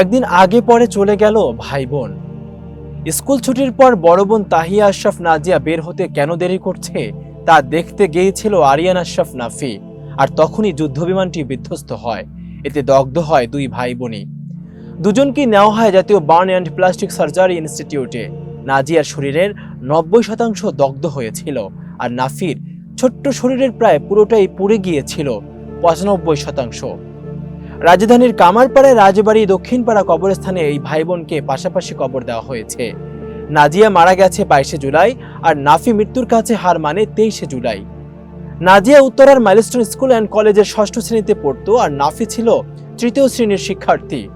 একদিন আগে পরে চলে গেল ভাই বোন। স্কুল ছুটির পর বড় বোন তাহিয়া আশরাফ নাজিয়া বের হতে কেন দেরি করছে, তা দেখতে গিয়েছিল আরিয়ান আশরাফ নাফি, আর তখনই যুদ্ধবিমানটি বিধ্বস্ত হয়। এতে দগ্ধ হয় দুই ভাই বোনই। দুজনকেই নেওয়া হয় জাতীয় বার্ন অ্যান্ড প্লাস্টিক সার্জারি ইনস্টিটিউটে। নাজিয়ার শরীরের নব্বই শতাংশ দগ্ধ হয়েছিল, আর নাফির ছোট্ট শরীরের প্রায় পুরোটাই পুড়ে গিয়েছিল, পঁচানব্বই শতাংশ। রাজধানীর কামারপাড়ায় রাজবাড়ি দক্ষিণপাড়া কবরস্থানে এই ভাই বোনকে পাশাপাশি কবর দেওয়া হয়েছে। নাজিয়া মারা গেছে বাইশে জুলাই আর নাফি মৃত্যুর কাছে হার মানে তেইশে জুলাই। নাজিয়া উত্তরার মাইলস্টোন স্কুল অ্যান্ড কলেজের ষষ্ঠ শ্রেণীতে পড়তো আর নাফি ছিল তৃতীয় শ্রেণির শিক্ষার্থী।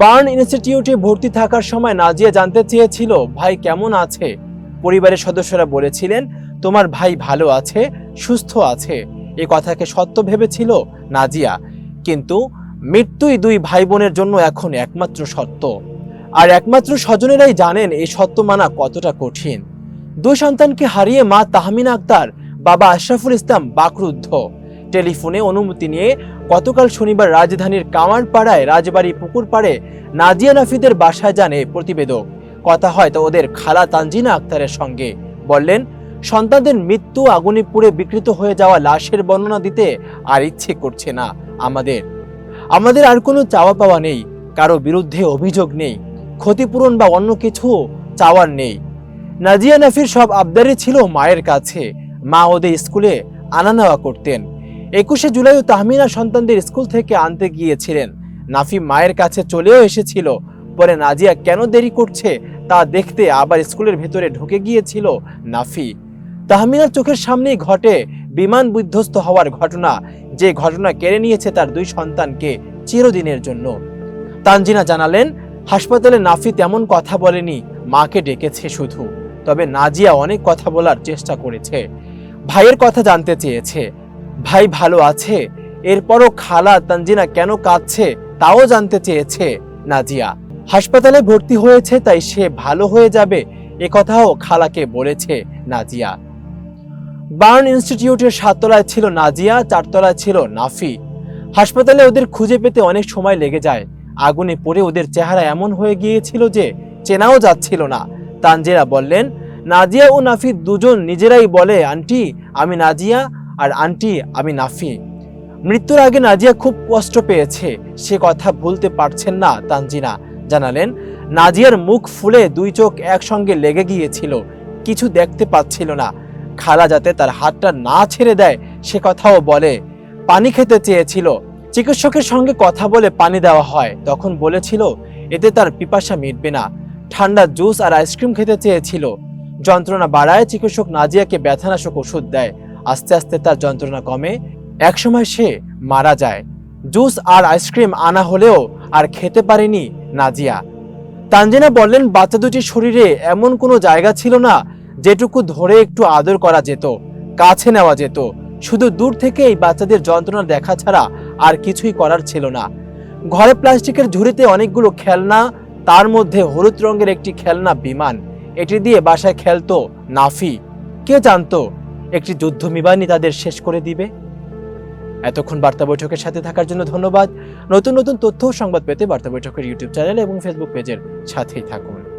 বার্ন ইনস্টিটিউটে ভর্তি থাকার সময় নাজিয়া জানতে চেয়েছিল, ভাই, কেমন আছে? পরিবারের সদস্যরা বলেছিলেন, তোমার ভাই ভালো আছে, সুস্থ আছে। এ কথাকে সত্য ভেবেছিল নাজিয়া। কিন্তু মৃত্যুই দুই ভাই বোনের জন্য এখন একমাত্র সত্য। আর একমাত্র স্বজনেরাই জানেন এই সত্য মানা কতটা কঠিন। দুই সন্তানকে হারিয়ে মা তাহমিনা আক্তার, বাবা আশরাফুল ইসলাম বাকরুদ্ধ। টেলিফোনে অনুমতি নিয়ে গতকাল শনিবার রাজধানীর কামারপাড়ায় রাজবাড়ি পুকুর পাড়ে নাজিয়া নাফিদের বাসায় এই প্রতিবেদক। কথা হয় তো ওদের খালা তানজিনা আক্তারের সঙ্গে। বললেন, সন্তানদের মৃত্যু আগুনে পুড়ে বিকৃত হয়ে যাওয়া লাশের বর্ণনা দিতে আর ইচ্ছে করছে না আমাদের। আমাদের আর কোনো চাওয়া পাওয়া নেই, কারও বিরুদ্ধে অভিযোগ নেই, ক্ষতিপূরণ বা অন্য কিছু চাওয়ার নেই। নাজিয়া নাফির সব আবদারি ছিল মায়ের কাছে। মা ওদের স্কুলে আনা নেওয়া করতেন। একুশে জুলাইও তাহমিনা সন্তানদের স্কুল থেকে আনতে গিয়েছিলেন। নাফি মায়ের কাছে চলেও এসেছিল। পরে নাজিয়া কেন দেরি করছে তা দেখতে আবার স্কুলের ভেতরে ঢুকে গিয়েছিল নাফি। তাহমিনার চোখের সামনেই ঘটে বিমান বিধ্বস্ত হওয়ার ঘটনা। যে ঘটনা কেড়ে নিয়েছে তার দুই সন্তানকে চিরদিনের জন্য। তানজিনা জানালেন, হাসপাতালে নাফি তেমন কথা বলেনি, মাকে ডেকেছে শুধু। তবে নাজিয়া অনেক কথা বলার চেষ্টা করেছে। ভাইয়ের কথা জানতে চেয়েছে। ভাই ভালো আছে, এরপরও খালা তানজিনা কেন কাঁদছে তাও জানতে চেয়েছে নাজিয়া। হাসপাতালে ভর্তি হয়েছে তাই সে ভালো হয়ে যাবে, এ কথাও খালাকে বলেছে নাজিয়া। বার্ন ইনস্টিটিউটের সাততলায় ছিল নাজিয়া, চারতলায় ছিল নাফি। হাসপাতালে ওদের খুঁজে পেতে অনেক সময় লেগে যায়। আগুনে পড়ে ওদের চেহারা এমন হয়ে গিয়েছিল যে চেনাও যাচ্ছিল না। তানজেরা বললেন, নাজিয়া ও নাফি দুজন নিজেরাই বলে, আন্টি, আমি নাজিয়া আর আন্টি, আমি নাফি। মৃত্যুর আগে নাজিয়া খুব কষ্ট পেয়েছে। সে কথা ভুলতে পারছেন না তানজিনা জানালেন, নাজিয়ার মুখ ফুলে দুই চোখ একসঙ্গে লেগে গিয়েছিল। কিছু দেখতে পাচ্ছিল না। খালা যাতে তার হাতটা না ছেড়ে দেয়, সে কথাও বলে। পানি খেতে চেয়েছিল। চিকিৎসকের সঙ্গে কথা বলে পানি দেওয়া হয়। তখন বলেছিল, এতে তার পিপাসা মিটবে না। ঠান্ডা জুস আর আইসক্রিম খেতে চেয়েছিল। যন্ত্রণা বাড়ায় চিকিৎসক নাজিয়াকে ব্যথানাশক ওষুধ দেয়। আস্তে আস্তে তার যন্ত্রণা কমে। একসময় সে মারা যায়। জুস আর আইসক্রিম আনা হলেও আর খেতে পারেনি নাজিয়া। তানজিনা বললেন, বাচ্চা দুটির শরীরে এমন কোনো জায়গা ছিল না যেটুকু ধরে একটু আদর করা যেত, কাছে নেওয়া যেত। শুধু দূর থেকে এই বাচ্চাদের যন্ত্রণা দেখা ছাড়া আর কিছুই করার ছিল না। ঘরে প্লাস্টিকের ঝুড়িতে অনেকগুলো খেলনা, তার মধ্যে হলুদ রঙের একটি খেলনা বিমান, এটি দিয়ে বাসায় খেলতো নাফি। কে জানতো একটি যুদ্ধ বিমানই তাদের শেষ করে দিবে? এতক্ষণ বার্তা বৈঠকের সাথে থাকার জন্য ধন্যবাদ। নতুন নতুন তথ্য সংবাদ পেতে বার্তা বৈঠকের ইউটিউব চ্যানেল এবং ফেসবুক পেজের সাথেই থাকুন।